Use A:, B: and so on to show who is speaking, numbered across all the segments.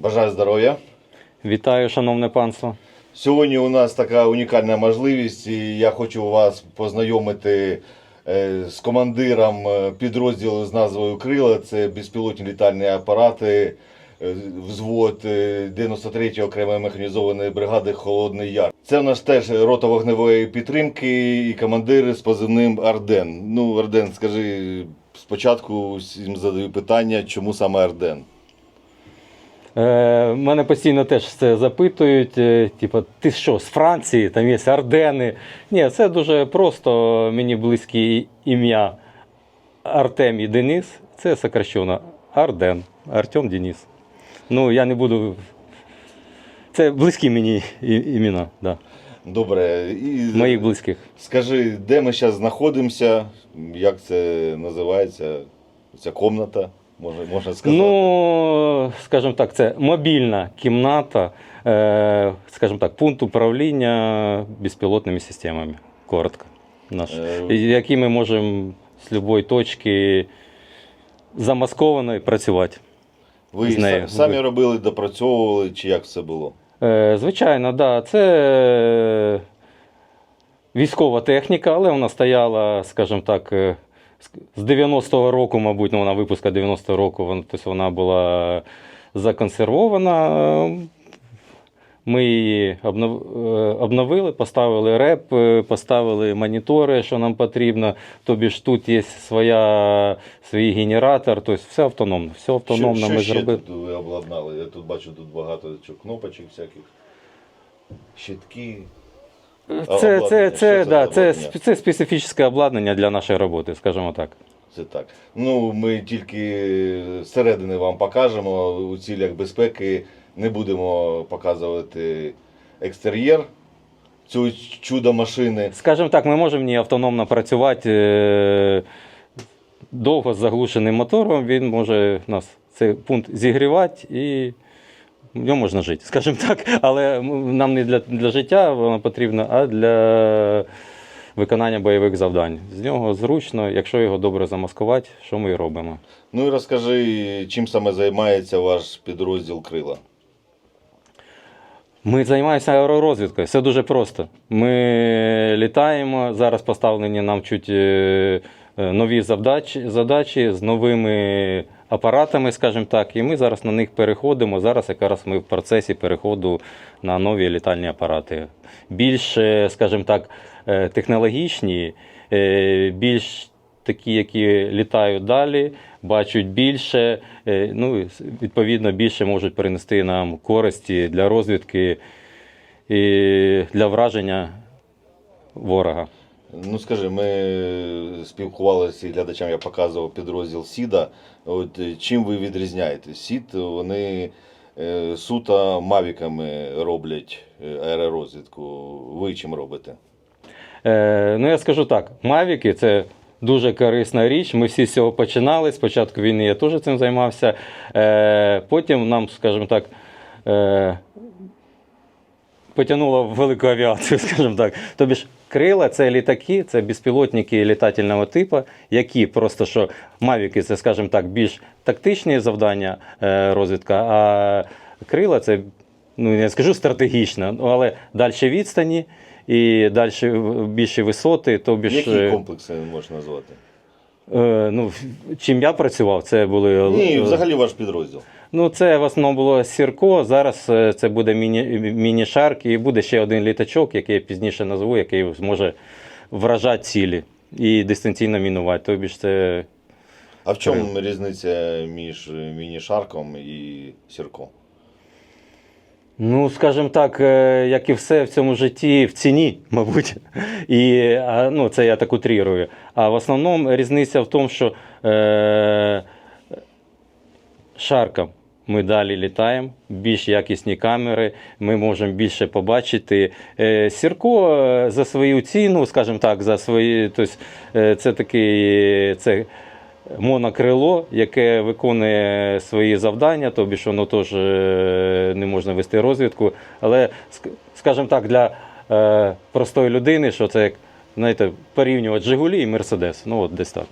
A: Бажаю здоров'я.
B: Вітаю, шановне панство.
A: Сьогодні у нас така унікальна можливість, і я хочу вас познайомити е, з командиром е, підрозділу з назвою Крила. Це безпілотні літальні апарати, е, взвод е, 93-ї окремої механізованої бригади Холодний Яр. Це у нас теж рота вогневої підтримки і командир з позивним Арден. Ну, Арден, скажи спочатку всім задаю питання, чому саме Арден?
B: Е, мене постійно теж це запитують. Е, типу, ти що, з Франції, там є Ардени. Ні, це дуже просто. Мені близьке ім'я Артем і Денис. Це сокращено Арден. Артем Денис. Ну, я не буду. Це близькі мені імена, да.
A: Добре. І...
B: моїх близьких.
A: Скажи, де ми зараз знаходимося, як це називається? Ця комната, можна, можна сказати.
B: Ну, скажімо так, це мобільна кімната, е, скажімо так, пункт управління безпілотними системами. Коротко. Наш.
A: Е.
B: Які ми можемо з будь-якої точки замаскованої працювати.
A: Ви
B: з нею.
A: са- самі робили, допрацьовували, чи як це було?
B: Е, звичайно, да, це е, військова техніка, але вона стояла, скажімо так, е, з 90-го року, мабуть, ну, вона випуска 90-го року, вона, тобто вона була законсервована. Ми її е, обновили, поставили реп, е, поставили монітори, що нам потрібно. Тобі ж тут є своя, свій генератор, тобто все автономно. Все автономно
A: що, що
B: ми
A: ще
B: зробили.
A: тут ви обладнали? Я тут бачу тут багато чо- кнопочок всяких, щитки.
B: Це, це, це, да, це, це специфічне обладнання для нашої роботи, скажімо так.
A: Це так. Ну, ми тільки зсередини вам покажемо у цілях безпеки. Не будемо показувати екстер'єр цього чудо машини.
B: Скажімо так, ми можемо в ній автономно працювати е, довго з заглушеним мотором. Він може нас цей пункт зігрівати і в ньому можна жити, скажімо так. Але нам не для, для життя воно потрібно, а для виконання бойових завдань. З нього зручно, якщо його добре замаскувати, що ми і робимо.
A: Ну і розкажи, чим саме займається ваш підрозділ Крила?
B: Ми займаємося аеророзвідкою. Все дуже просто. Ми літаємо. Зараз поставлені нам чуть е, нові завдачі, задачі з новими апаратами, скажімо так, і ми зараз на них переходимо. Зараз якраз ми в процесі переходу на нові літальні апарати. Більш, е, скажімо так, е, технологічні, е, більш такі, які літають далі, бачать більше, е, ну, відповідно, більше можуть принести нам користі для розвідки і для враження ворога.
A: Ну скажи, ми спілкувалися і глядачам, я показував підрозділ Сіда. От е, чим ви відрізняєтесь? Сід вони е, суто мавіками роблять е, аеророзвідку. Ви чим робите?
B: Е, ну, я скажу так: Мавіки це дуже корисна річ. Ми всі з цього починали. Спочатку війни я теж цим займався. Потім нам, скажімо так, потягнуло в велику авіацію, скажімо так. Тобі ж крила це літаки, це безпілотники літательного типу, які просто що Мавіки це, скажімо так, більш тактичні завдання е, розвідка, а крила це, ну я не скажу стратегічно, ну, але далі відстані і далі більші висоти. Тобі ж,
A: Які
B: е,
A: комплекси можна назвати?
B: Е, ну, чим я працював, це були
A: Ні,
B: е,
A: взагалі ваш підрозділ.
B: Ну, це в основному було Сірко. Зараз е, це буде міні, міні-шарк і буде ще один літачок, який я пізніше назву, який зможе вражати цілі і дистанційно мінувати. Тобі ж це
A: А в чому різниця між міні-шарком і сірком?
B: Ну, скажімо так, е, як і все в цьому житті, в ціні, мабуть. І, ну, це я так утрірую. А в основному різниця в тому, що е, шарком ми далі літаємо, більш якісні камери, ми можемо більше побачити. Е, Сірко е, за свою ціну, скажімо так, за свої, тобто, це такий. Це, монокрило, яке виконує свої завдання, тобі ж воно теж е, не можна вести розвідку. Але, ск- скажімо так, для е, простої людини, що це як знаєте, порівнювати Жигулі і Мерседес. Ну, от десь так.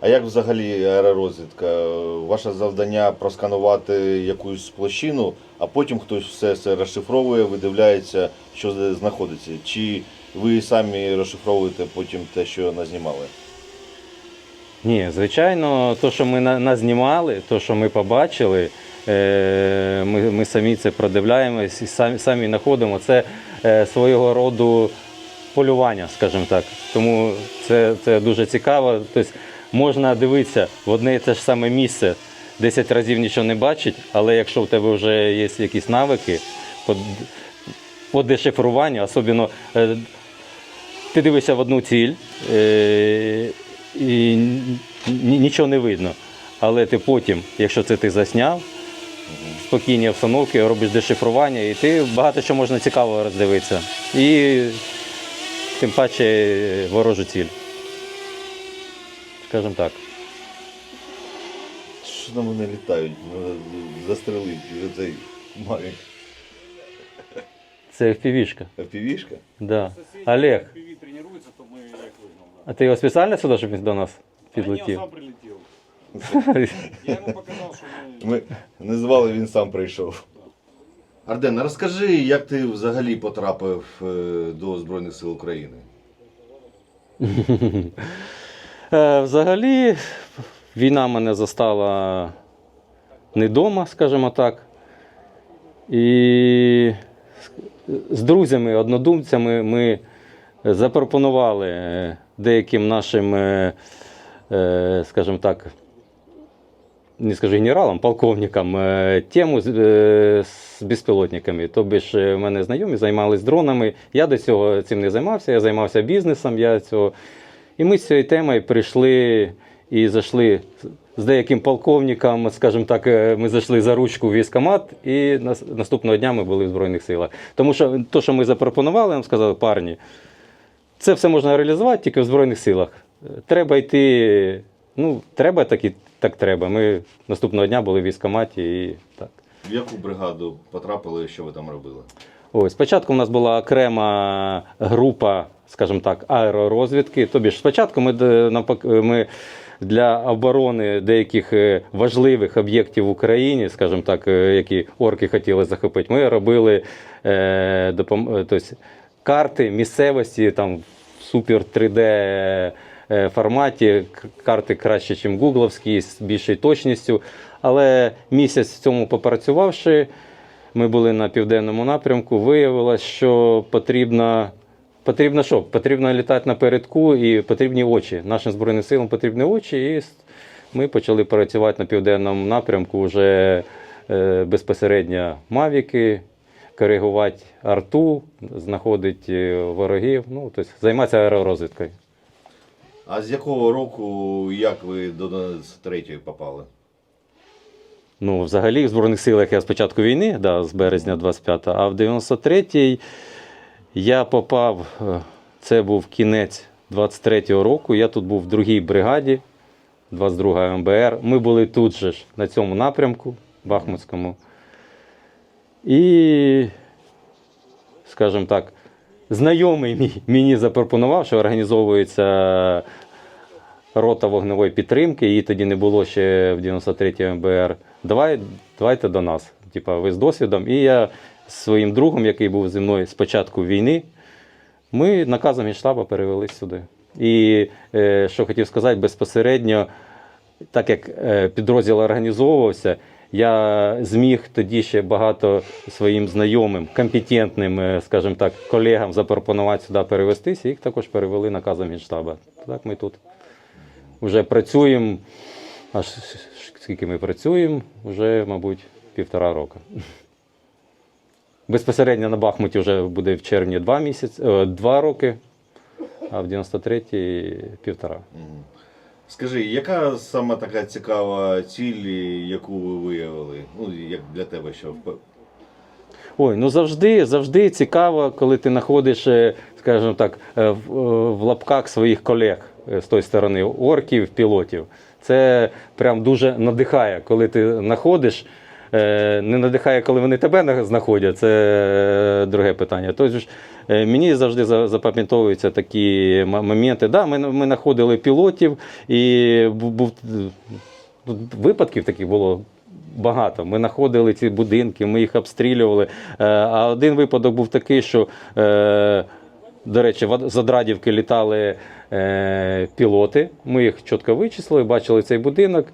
A: А як взагалі аеророзвідка? Ваше завдання просканувати якусь площину, а потім хтось все це розшифровує, видивляється, що знаходиться. Чи ви самі розшифровуєте потім те, що назнімали?
B: Ні, звичайно, то, що ми на- назнімали, то, що ми побачили, е, ми, ми самі це продивляємось і самі, самі знаходимо. Це е, свого роду полювання, скажімо так. Тому це, це дуже цікаво. Тобто можна дивитися в одне і те ж саме місце, 10 разів нічого не бачить, але якщо в тебе вже є якісь навики по, по дешифруванню, особливо е, ти дивишся в одну ціль і нічого не видно. Але ти потім, якщо це ти засняв, спокійні обстановки, робиш дешифрування, і ти багато що можна цікавого роздивитися. І тим паче ворожу ціль. Скажімо так.
A: Що на мене літають? Надо Застрелити цей мавік.
B: Це FPV-шка.
A: Півішка?
B: Да. Олег,
C: FPV тренируется, то мы их выгнал, да.
B: А ти його спеціально сюди, щоб він до нас
C: Да не, он
B: підлетів?
C: сам прилетел. Я ему показал, что мы...
A: Ми не звали, він сам прийшов. Арден, розкажи, як ти взагалі потрапив е, до Збройних сил України?
B: Е, Взагалі, війна мене застала не вдома, скажімо так. І з друзями, однодумцями ми запропонували е, деяким нашим, е, е, скажімо так, не скажу генералам, полковникам, тему з, безпілотниками. Тобі ж мене знайомі займалися дронами. Я до цього цим не займався, я займався бізнесом. Я цього... І ми з цією темою прийшли і зайшли з деяким полковником, скажімо так, ми зайшли за ручку в військкомат, і наступного дня ми були в Збройних силах. Тому що те, що ми запропонували, нам сказали, парні, це все можна реалізувати тільки в Збройних силах. Е, Треба йти. Ну, треба так і так треба. Ми наступного дня були в військкоматі і так.
A: В яку бригаду потрапили, що ви там робили?
B: Ось спочатку у нас була окрема група, скажімо так, аеророзвідки. Тобі ж спочатку ми, д- ми для оборони деяких е, важливих об'єктів в Україні, скажімо так, е, які орки хотіли захопити, ми робили е, допом... е, тобто, карти місцевості там супер 3D е, форматі, карти краще, ніж гугловські, з більшою точністю. Але місяць в цьому попрацювавши, ми були на південному напрямку. Виявилось, що потрібно. Потрібно що? Потрібно літати напередку і потрібні очі. Нашим Збройним силам потрібні очі, і ми почали працювати на південному напрямку вже е, безпосередньо мавіки, коригувати арту, знаходити е, ворогів, ну, тобто займатися аеророзвідкою.
A: А з якого року, як ви до 93-ї попали?
B: Ну, взагалі, в Збройних силах я з початку війни, да, з березня 25-го, а в 93-й я попав, е, це був кінець 23-го року. Я тут був в другій бригаді, 22 МБР. Ми були тут же ж, на цьому напрямку, Бахмутському. І, скажімо так, знайомий мій мені запропонував, що організовується рота вогневої підтримки, її тоді не було ще в 93-й МБР. Давай, давайте до нас. Типа, ви з досвідом. І я з своїм другом, який був зі мною з початку війни, ми наказом Генштаба перевелись сюди. І е, що хотів сказати, безпосередньо, так як е, підрозділ організовувався, я зміг тоді ще багато своїм знайомим, компетентним, е, скажімо так, колегам запропонувати сюди перевестися, їх також перевели наказом Генштаба. Так ми тут вже працюємо. Аж скільки ми працюємо, вже, мабуть, півтора року. Безпосередньо на Бахмуті вже буде в червні два місяці, е, два роки, а в 93-й півтора.
A: Скажи, яка саме така цікава ціль, яку ви виявили? Ну, як для тебе що?
B: Ой, ну завжди, завжди цікаво, коли ти знаходиш, е, скажімо так, е, в, е, в лапках своїх колег з тої сторони, орків, пілотів. Це прям дуже надихає, коли ти знаходиш не надихає, коли вони тебе знаходять, це е, друге питання. Тож е, мені завжди запам'ятовуються такі моменти. Да, ми, ми знаходили пілотів, і був, випадків таких було. Багато. Ми знаходили ці будинки, ми їх обстрілювали. Е, А один випадок був такий, що, е, до речі, з Адрадівки літали е, пілоти. Ми їх чітко вичислили, бачили цей будинок.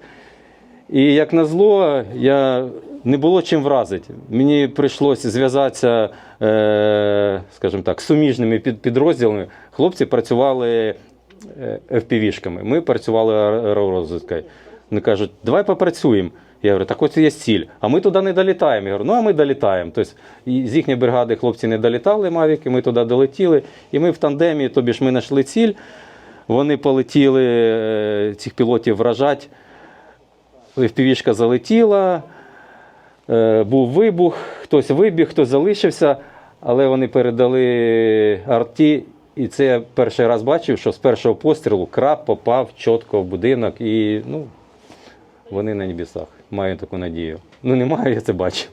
B: І як назло, я не було чим вразити. Мені прийшлося зв'язатися, е, скажімо так, суміжними підрозділами. Хлопці працювали е, FPV-шками, ми працювали аеророзвідкою. Вони кажуть, давай попрацюємо. Я говорю, так ось є ціль. А ми туди не долітаємо. Я говорю, ну а ми долітаємо. Тобто з їхньої бригади хлопці не долітали мавіки, ми туди долетіли. І ми в тандемі, тобі ж ми знайшли ціль. Вони полетіли е, цих пілотів вражати. FPV-шка залетіла, е, був вибух, хтось вибіг, хтось залишився, але вони передали арті. І це я перший раз бачив, що з першого пострілу краб попав чітко в будинок і ну, вони на небесах. Маю таку надію. Ну, немає, я це бачив.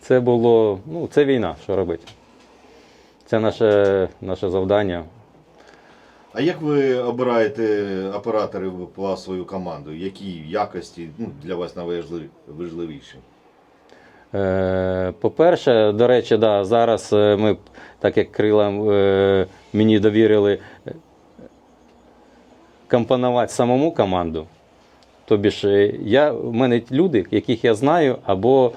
B: Це було, ну, це війна, що робити. Це наше, наше завдання.
A: А як ви обираєте операторів по свою команду? Які якості ну, для вас найважливіші?
B: Е, По-перше, до речі, да, зараз е, ми, так як крила е, мені довірили компонувати самому команду. Тобі ж я, в мене люди, яких я знаю, або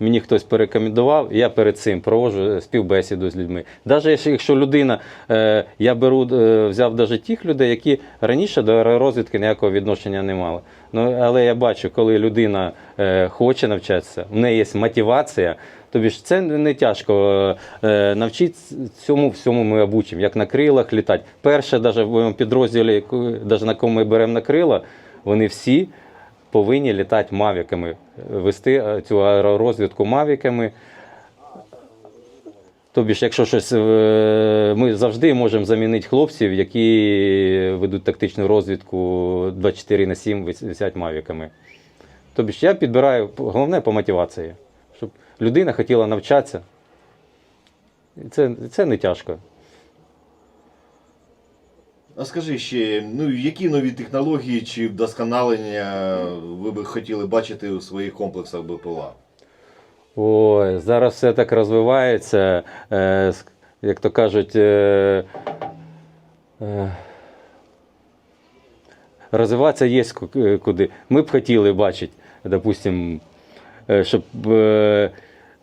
B: мені хтось порекомендував, я перед цим проводжу співбесіду з людьми. Навіть якщо людина, е, я беру, е, взяв навіть тих людей, які раніше до аеророзвідки ніякого відношення не мали. Ну, але я бачу, коли людина е, хоче навчатися, в неї є мотивація. Тобі ж це не тяжко е, навчити цьому всьому ми обучимо, як на крилах літати. Перше, навіть в моєму підрозділі, навіть на кому ми беремо на крила, вони всі повинні літати мавіками, вести е, цю аеророзвідку мавіками. Тобі ж, якщо щось, е, ми завжди можемо замінити хлопців, які ведуть тактичну розвідку 24 на 7 висять мавіками. Тобі ж я підбираю головне по мотивації, щоб людина хотіла навчатися. Це, це не тяжко.
A: А скажи ще, ну які нові технології чи вдосконалення ви би хотіли бачити у своїх комплексах БПЛА?
B: Ой, зараз все так розвивається, е, як то кажуть, е, е, розвиватися є е, куди. Ми б хотіли бачити, допустим, е, щоб е,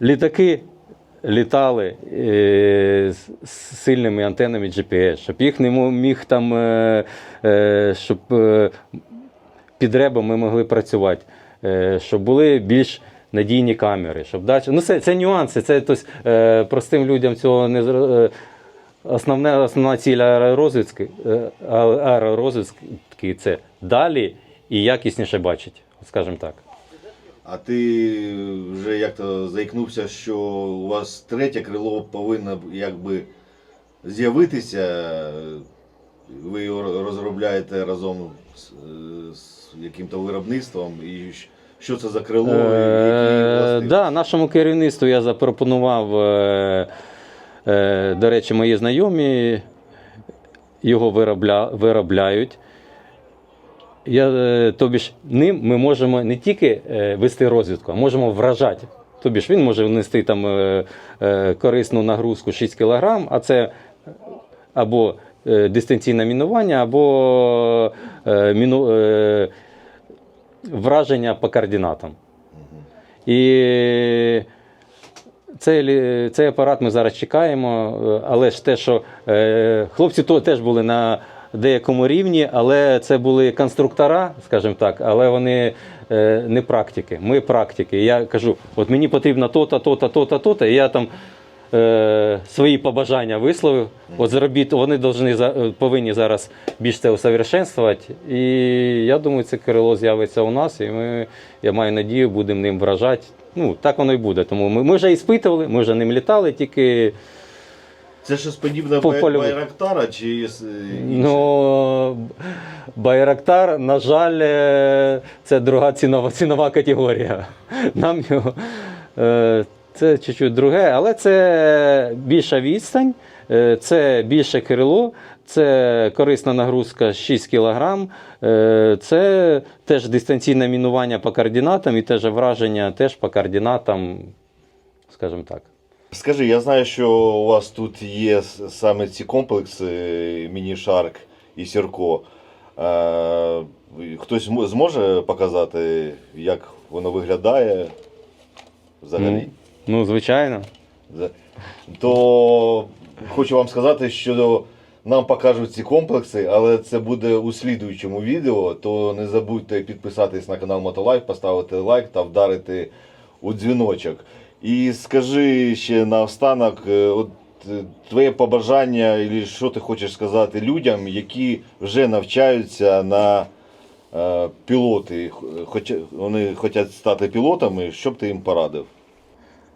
B: літаки літали е, з сильними антенами GPS, щоб їх не міг там, е, е, щоб під ребом ми могли працювати, щоб були більш надійні камери, щоб далі. Ну, це, це нюанси, це е, простим людям цього не зро- е, Основне, основна ціль аеророзвідки, аеророзвідки це далі і якісніше бачить, скажімо так.
A: А ти вже як то заікнувся, що у вас третє крило повинно якби з'явитися. Ви його розробляєте разом з, е, з яким-то виробництвом. І що це за крило? які
B: Е,
A: властивості?
B: да, нашому керівництву я запропонував, е, е, до речі, мої знайомі його виробля, виробляють. Я, е, тобі ж ним ми можемо не тільки е, вести розвідку, а можемо вражати. Тобі ж він може внести там е, корисну нагрузку 6 кг, а це або дистанційне мінування, або міну, враження по координатам. І цей, цей апарат ми зараз чекаємо, але ж те, що хлопці теж були на деякому рівні, але це були конструктора, скажімо так, але вони е, не практики. Ми практики. Я кажу, от мені потрібно то-то, то-то, то-то, то-то, і я там е, свої побажання висловив. От зробіть, вони должны, е, повинні зараз більш це усовершенствувати. І я думаю, це крило з'явиться у нас, і ми, я маю надію, будемо ним вражати. Ну, так воно і буде. Тому ми, ми вже іспитували, ми вже ним літали, тільки
A: Це щось подібне
B: По- польове.
A: Байрактара чи з-
B: Ну, Байрактар, на жаль, е, це друга цінова, цінова категорія. Нам його, е, це чуть-чуть друге, але це більша відстань, е, це більше крило, це корисна нагрузка 6 кг, це теж дистанційне мінування по координатам і теж враження теж по координатам, скажімо так.
A: Скажи, я знаю, що у вас тут є саме ці комплекси Міні-Шарк і Сірко. Е, Хтось зможе показати, як воно виглядає взагалі?
B: Ну, звичайно.
A: То хочу вам сказати, що нам покажуть ці комплекси, але це буде у слідуючому відео. То не забудьте підписатись на канал Мотолайф, поставити лайк та вдарити у дзвіночок. І скажи ще наостанок, е, от е, твоє побажання, і що ти хочеш сказати людям, які вже навчаються на е, пілоти, х- хоча вони хочуть стати пілотами, що б ти їм порадив?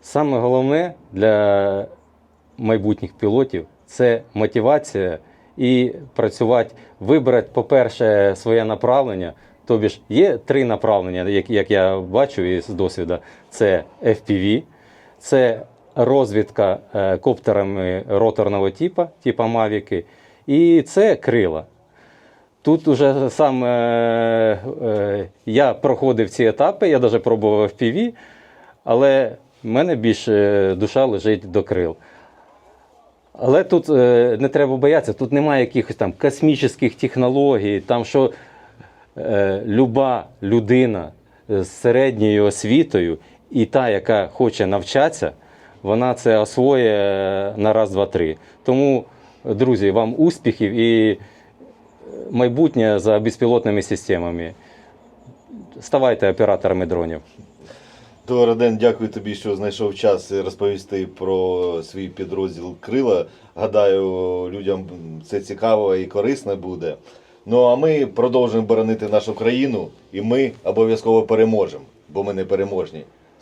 B: Саме головне для майбутніх пілотів це мотивація і працювати, вибрати, по-перше, своє направлення. Тобі ж є три направлення, як, як я бачу із досвіду: це FPV, це розвідка е, коптерами роторного типу, типу Мавіки, і це крила. Тут уже сам е, е, я проходив ці етапи, я навіть пробував FPV, але в мене більше душа лежить до крил. Але тут е, не треба боятися, тут немає якихось там космічних технологій, там що е, люба людина з середньою освітою і та, яка хоче навчатися, вона це освоює на раз, два, три. Тому, друзі, вам успіхів і майбутнє за безпілотними системами. Ставайте операторами дронів.
A: То, Раден, дякую тобі, що знайшов час розповісти про свій підрозділ Крила. Гадаю, людям це цікаво і корисно буде. Ну а ми продовжуємо боронити нашу країну, і ми обов'язково переможемо, бо ми не переможні.